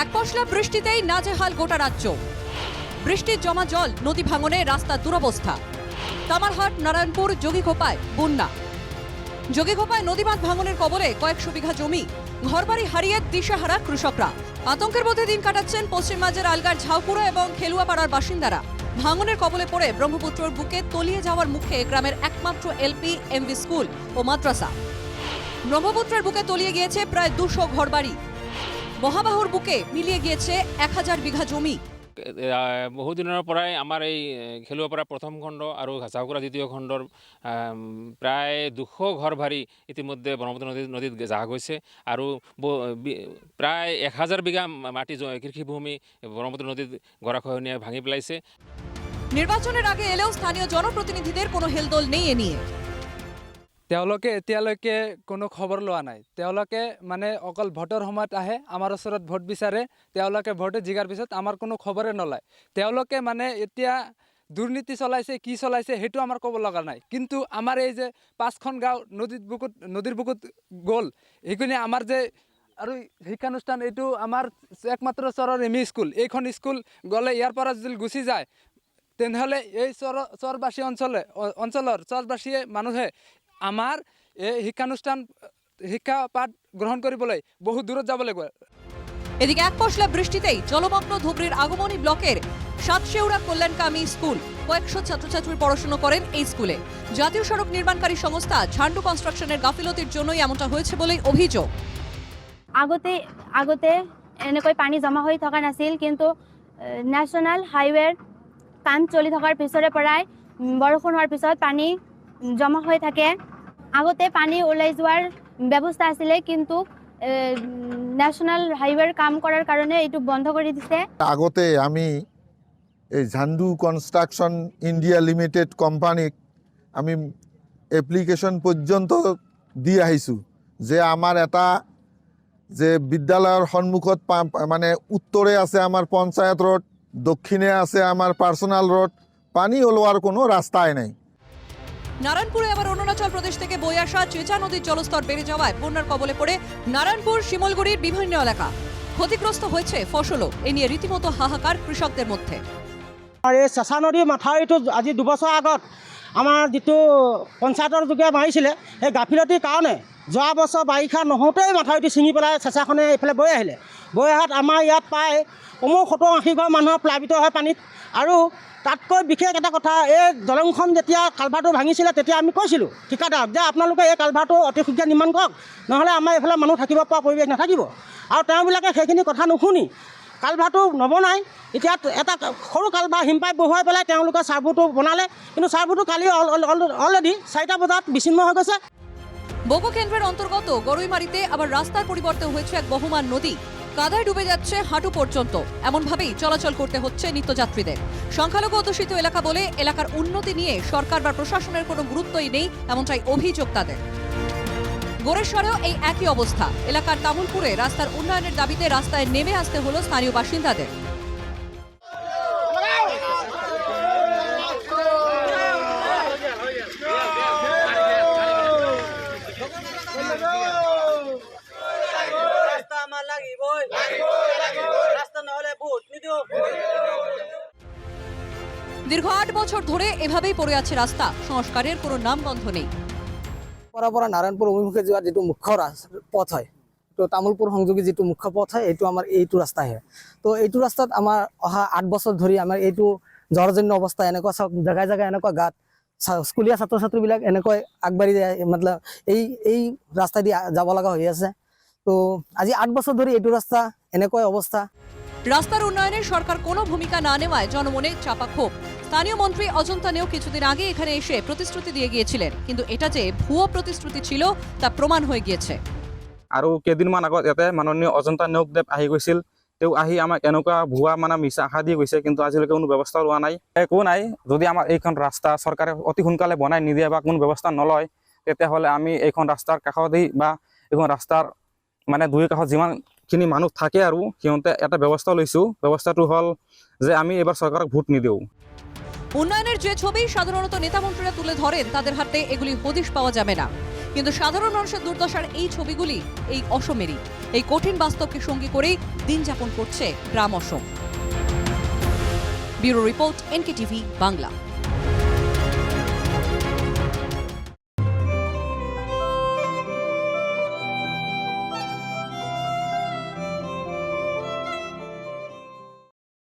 এক পশলা বৃষ্টিতেই নাজেহাল গোটা রাজ্য। বৃষ্টির জমা জল, নদী ভাঙনে রাস্তার দুরবস্থা। কামারহাট নারায়ণপুর, যোগীঘোপায়, বন্যা। যোগীঘোপায় নদীবাঁধ ভাঙনের কবলে কয়েকশো বিঘা জমি। ঘরবাড়ি হারিয়ে দিশাহারা কৃষকরা। আতঙ্কের মধ্যে দিন কাটাচ্ছেন পশ্চিমবঙ্গের আলগার ঝাউপুরা এবং খেলুয়াপাড়ার বাসিন্দারা। ভাঙনের কবলে পড়ে ব্রহ্মপুত্রর বুকে তলিয়ে যাওয়ার মুখে গ্রামের একমাত্র এলপি, এমভি স্কুল ও মাদ্রাসা। ব্রহ্মপুত্রের বুকে তলিয়ে গিয়েছে প্রায় দুশো ঘরবাড়ি। মহাবাহুর বুকে মিলিয়ে গিয়েছে এক হাজার বিঘা জমি। আহ, বহুদিনৰ পৰাই আমাৰ এই খেলুৱাপাৰা প্ৰথম খণ্ড আৰু চাউকুৰা দ্বিতীয় খণ্ডৰ প্ৰায় দুশ ঘৰ ভাৰী ইতিমধ্যে ব্ৰহ্মপুত্ৰ নদীত নদীত জাহ গৈছে আৰু প্ৰায় এক হাজাৰ বিঘা মাটি কৃষিভূমি ব্ৰহ্মপুত্ৰ নদীত গৰাখহনীয়াই ভাঙি পেলাইছে। নির্বাচনের আগে এলেও স্থানীয় জনপ্রতিনিধিদের কোনো হেলদোল নেই এ নিয়ে। তেওঁলোকে এতিয়ালৈকে কোনো খবৰ লোৱা নাই। তেওঁলোকে মানে অকল ভোটৰ সময়ত আহে, আমাৰ ওচৰত ভোট বিচাৰে, তেওঁলোকে ভোটে জিকাৰ পিছত আমাৰ কোনো খবৰে নলয়। তেওঁলোকে মানে এতিয়া দুৰ্নীতি চলাইছে, কি চলাইছে সেইটো আমাৰ ক'ব লগা নাই। কিন্তু আমাৰ এই যে পাঁচখন গাঁও নদীত বুকুত, নদীৰ বুকুত গ'ল, সেইখিনি আমাৰ যে আৰু শিক্ষানুষ্ঠান, এইটো আমাৰ একমাত্ৰ চৰৰ এম ই স্কুল। এইখন স্কুল গ'লে ইয়াৰ পৰা যদি গুচি যায়, তেনেহ'লে এই চৰ, চৰবাসী অঞ্চলে অঞ্চলৰ চৰবাসীয়ে মানুহে আমাৰ এই শিক্ষানুষ্ঠান শিক্ষা পাঠ গ্ৰহণ কৰিবলৈ বহু দূৰত যাব লাগিব। এদিকে এক পশলা বৃষ্টিতেই জলমগ্ন ধুবড়ির আগমনী ব্লকের সাতশেউড়া কল্যাণকামী স্কুল কয়েকশো ছাত্রছাত্রী পড়াশোনা করেন এই স্কুলে। জাতীয় সড়ক নির্মাণকারী সংস্থা ঝান্ডু কনষ্ট্রাকশনের গাফিলতির জন্যই এমনটা হয়েছে বলেই অভিযোগ। আগতে আগতে এনেকৈ পানী জমা হৈ থকা নাছিল কিন্তু নেশ্যনেল হাইৱেৰ কাম চলি থকাৰ পিছৰে পৰাই বৰষুণ হোৱাৰ পিছত পানী জমা হৈ থাকে। আগতে পানী ওলাই যোৱাৰ ব্যৱস্থা আছিলে, কিন্তু নেশ্যনেল হাইৱেৰ কাম কৰাৰ কাৰণে এইটো বন্ধ কৰি দিছে। আগতে আমি এই ঝাণ্ডু কনষ্ট্ৰাকশ্যন ইণ্ডিয়া লিমিটেড কোম্পানীক আমি এপ্লিকেশ্যন পৰ্যন্ত দি আহিছোঁ, যে আমাৰ এটা, যে বিদ্যালয়ৰ সন্মুখত মানে উত্তৰে আছে আমাৰ পঞ্চায়ত ৰোড দক্ষিণে আছে আমাৰ পাৰ্চনাল ৰোড পানী ওলোৱাৰ কোনো ৰাস্তাই নাই। নারায়ণপুরে আবার অরুণাচল প্রদেশ থেকে বয়ে আসা চেচা নদীর জলস্তর বেড়ে যাওয়ায় বন্যার কবলে পড়ে নারায়ণপুর, শিমলগুড়ির বিভিন্ন এলাকা। ক্ষতিগ্রস্ত হয়েছে ফসলও। এ নিয়ে রীতিমতো হাহাকার কৃষকদের মধ্যে। আর এই চেঁচা নদীৰ মাথাউৰিটো আজি দুবছৰ আগত আমাৰ যিটো পঞ্চায়তৰ যোগে মাৰিছিলে, সেই গাফিলতিৰ কাৰণে যোৱা বছৰ বাৰিষা নহওঁতেই মাথাউৰিটো ছিঙি পেলাই চেঁচাখনে এইফালে বৈ আহিলে। বৈ অহাত আমাৰ ইয়াত প্ৰায় কমেও সত্তৰ আশী ঘৰ মানুহৰ প্লাৱিত হয় পানীত। আৰু তাতকৈ বিশেষ এটা কথা, এই দলংখন যেতিয়া কালভাৰটো ভাঙিছিলে তেতিয়া আমি কৈছিলোঁ ঠিকাদাৰক যে আপোনালোকে এই কালভাৰটো অতি শীঘ্ৰে নিৰ্মাণ কৰক, নহ'লে আমাৰ এইফালে মানুহ থাকিব পৰা পৰিৱেশ নাথাকিব। আৰু তেওঁবিলাকে সেইখিনি কথা নুশুনি। কালভাৰটো নবনাই এতিয়া এটা সৰু কালভাৰ হিমপাইপ বহুৱাই পেলাই তেওঁলোকে চাৰ্ভুটো বনালে। কিন্তু চাৰ্ভুটো কালি অলৰেডি চাৰিটা বজাত বিচ্ছিন্ন হৈ গৈছে। বোকো কেন্দ্রের অন্তর্গত গরুইমারিতে আবার রাস্তার পরিবর্তে হয়েছে এক বহমান নদী। কাদায় ডুবে যাচ্ছে হাঁটু পর্যন্ত। এমনভাবেই চলাচল করতে হচ্ছে নিত্যযাত্রীদের। সংখ্যালঘু অধ্যুষিত এলাকা বলে এলাকার উন্নতি নিয়ে সরকার বা প্রশাসনের কোনো গুরুত্বই নেই, এমনটাই অভিযোগ তাদের। গোরেশ্বরেও এই একই অবস্থা। এলাকার তামুলপুরে রাস্তার উন্নয়নের দাবিতে রাস্তায় নেমে আসতে হলো স্থানীয় বাসিন্দাদের। দীর্ঘ আট বছর ধরে এভাবেই পড়ে আছে রাস্তা। সংস্কারের কোনো নামগন্ধ নেই। পৰা পৰা নাৰায়ণপুৰ অভিমুখে যোৱা যিটো মুখ্য পথ হয়, তো তামোলপুৰ সংযোগী যিটো মুখ্য পথ হয়, এইটো আমাৰ এইটো ৰাস্তাহে তো এইটো ৰাস্তাত আমাৰ অহা আঠ বছৰ ধৰি আমাৰ এইটো জৰজন্য অৱস্থা এনেকুৱা চাওক জেগাই জেগাই এনেকুৱা গাঁত স্কুলীয়া ছাত্ৰ ছাত্ৰীবিলাক এনেকৈ আগবাঢ়ি যায়, মতলব এই এই ৰাস্তাইদি যাব লগা হৈ আছে। তো আজি আঠ বছৰ ধৰি এইটো ৰাস্তা এনেকুৱাই অৱস্থা। রাস্তার উন্নয়নে সরকার কোনো ভূমিকা না নেওয়ায় জনমনে চাপা ক্ষোভ। স্থানীয় মন্ত্রী অজন্তা নেও কিছুদিন আগে এখানে এসে প্রতিশ্রুতি দিয়ে গিয়েছিলেন। কিন্তু এটা যে ভুয়ো প্রতিশ্রুতি ছিল, তা প্রমাণ হয়ে গিয়েছে। আৰু কেইদিনমান আগত ইয়াতে মাননীয় অজন্তা নেওগদেৱ আহি গৈছিল। তেওঁ আহি আমাক এনেকুৱা ভুৱা মানে মিছা আশা দি গৈছে, কিন্তু আজিলৈকে কোনো ব্যৱস্থা লোৱা নাই। একো নাই। যদি আমাৰ এইখন ৰাস্তা চৰকাৰে অতি সোনকালে বনাই নিদিয়ে বা কোনো ব্যৱস্থা নলয়, তেতিয়াহ'লে আমি এইখন ৰাস্তাৰ কাষতেই বা এইখন ৰাস্তাৰ মানে দুই কাষত যিমানখিনি মানুহ থাকে আৰু সিহঁতে এটা ব্যৱস্থা লৈছোঁ। ব্যৱস্থাটো হ'ল যে আমি এইবাৰ চৰকাৰক ভোট নিদিওঁ। উন্নয়নের যে ছবি সাধারণত নেতা নেতামন্ত্রীরা তুলে ধরেন, তাদের হাতে এগুলি হদিশ পাওয়া যাবে না। কিন্তু সাধারণ মানুষের দুর্দশার এই ছবিগুলি এই অসমেরই। এই কঠিন বাস্তবকে সঙ্গী করেই দিন যাপন করছে গ্রাম Assam. Bureau report NK TV Bangla.